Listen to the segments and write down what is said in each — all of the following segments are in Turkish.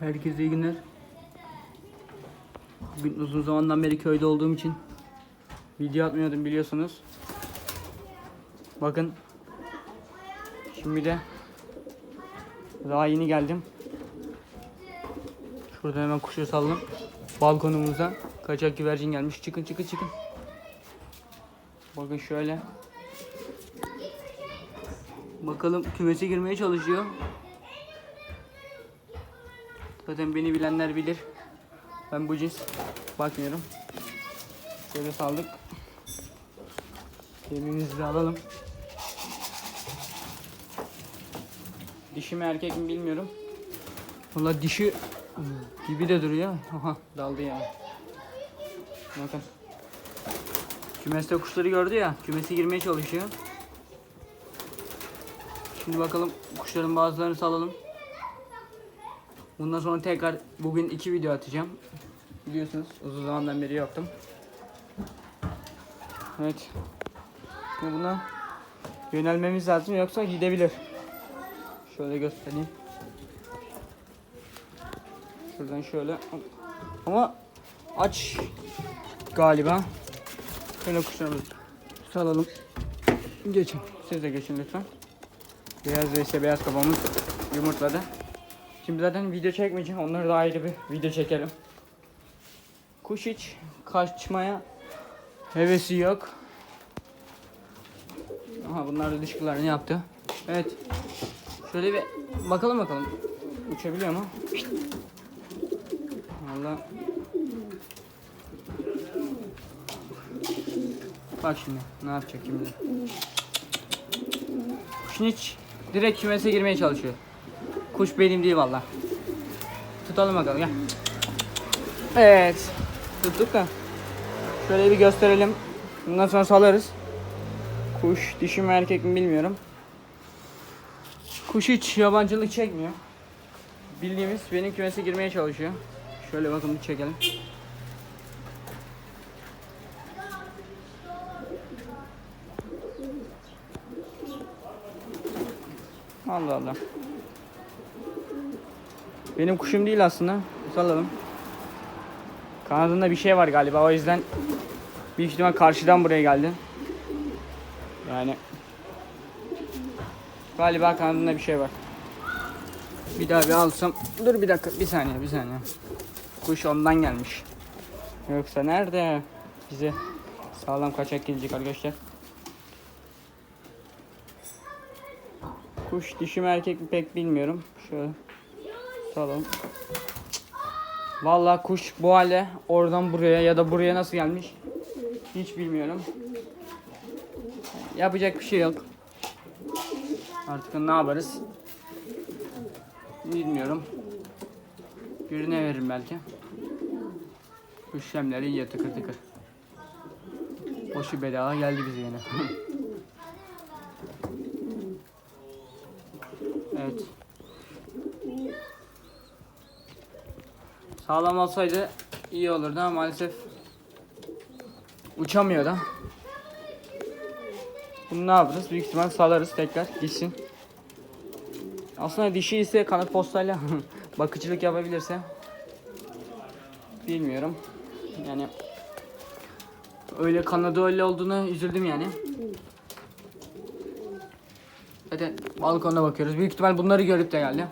Herkese iyi günler. Bugün uzun zamandan beri köyde olduğum için video atmıyordum biliyorsunuz. Bakın. Şimdi de daha yeni geldim. Şurada hemen kuşu saldım. Balkonumuza kaçak güvercin gelmiş. Çıkın çıkın çıkın. Bakın şöyle. Bakalım kümese girmeye çalışıyor. Zaten beni bilenler bilir. Ben bu cins bakmıyorum. Şöyle saldık. Yemimizi de alalım. Dişi mi erkek mi bilmiyorum. Valla dişi gibi de duruyor. Aha daldı ya. Bakın. Kümeste kuşları gördü ya. Kümesi girmeye çalışıyor. Şimdi bakalım kuşların bazılarını salalım. Bundan sonra tekrar bugün iki video atacağım. Biliyorsunuz uzun zamandan beri yaptım. Evet. Şimdi buna yönelmemiz lazım yoksa gidebilir. Şöyle göstereyim. Şuradan şöyle. Ama aç galiba. Şöyle kuşlarımızı salalım. Geçin. Siz de geçin lütfen. Beyaz ve işte beyaz kafamız yumurtladı. Şimdi zaten video çekmeyeceğim. Onları da ayrı bir video çekelim. Kuş hiç kaçmaya hevesi yok. Aha bunlar da dışkılar ne yaptı? Evet. Şöyle bir bakalım bakalım. Uçabiliyor mu? Valla. Bak şimdi ne yapacak şimdi. Kuşun hiç direkt kümese girmeye çalışıyor. Kuş benim değil valla. Tutalım bakalım gel. Evet. Tuttuk da. Şöyle bir gösterelim. Bundan sonra salarız. Kuş dişi mi erkek mi bilmiyorum. Kuş hiç yabancılık çekmiyor. Bildiğimiz benim kümese girmeye çalışıyor. Şöyle bakın bir çekelim. Allah Allah. Benim kuşum değil aslında. Salalım. Kanadında bir şey var galiba o yüzden büyük ihtimal karşıdan buraya geldi. Yani galiba kanadında bir şey var. Bir daha bir alsam. Dur bir dakika bir saniye bir saniye. Kuş ondan gelmiş. Yoksa nerede? Bize sağlam kaçak gelecek arkadaşlar. Kuş dişi mi erkek mi pek bilmiyorum. Şöyle tutalım. Vallahi kuş bu hale oradan buraya ya da buraya nasıl gelmiş hiç bilmiyorum. Yapacak bir şey yok. Artık ne yaparız? Bilmiyorum. Birine veririm belki. Kuş yemleri yiyor tıkır tıkır. Boşu bedava geldi bize yine. evet. Sağlam olsaydı iyi olurdu ama maalesef uçamıyor da. Bunu ne yaparız? Büyük ihtimal salarız tekrar gitsin. Aslında dişi ise kanat postayla bakıcılık yapabilirse bilmiyorum. Yani öyle kanadı öyle olduğunu üzüldüm yani. Zaten balkona bakıyoruz. Büyük ihtimal bunları görüp de geldi.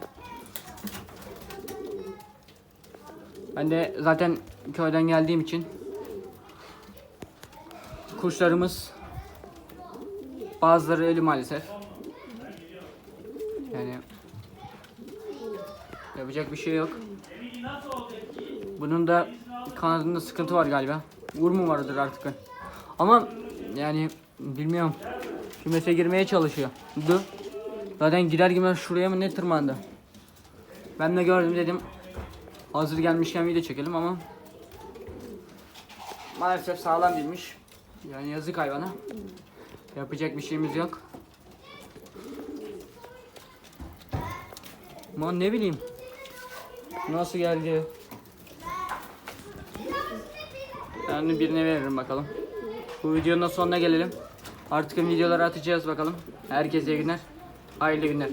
Ben de zaten köyden geldiğim için kuşlarımız bazıları ölü maalesef. Yani yapacak bir şey yok. Bunun da kanadında sıkıntı var galiba. Vur mu vardır artık? Ama yani bilmiyorum. Kümese girmeye çalışıyor. Dur. Zaten gider girmez şuraya mı ne tırmandı. Ben de gördüm dedim. Hazır gelmişken video çekelim ama maalesef sağlam değilmiş. Yani yazık hayvana. Yapacak bir şeyimiz yok. Ama ne bileyim. Nasıl geldi? Ben birine veririm bakalım. Bu videonun sonuna gelelim. Artık videoları atacağız bakalım. Herkese iyi günler. Hayırlı günler.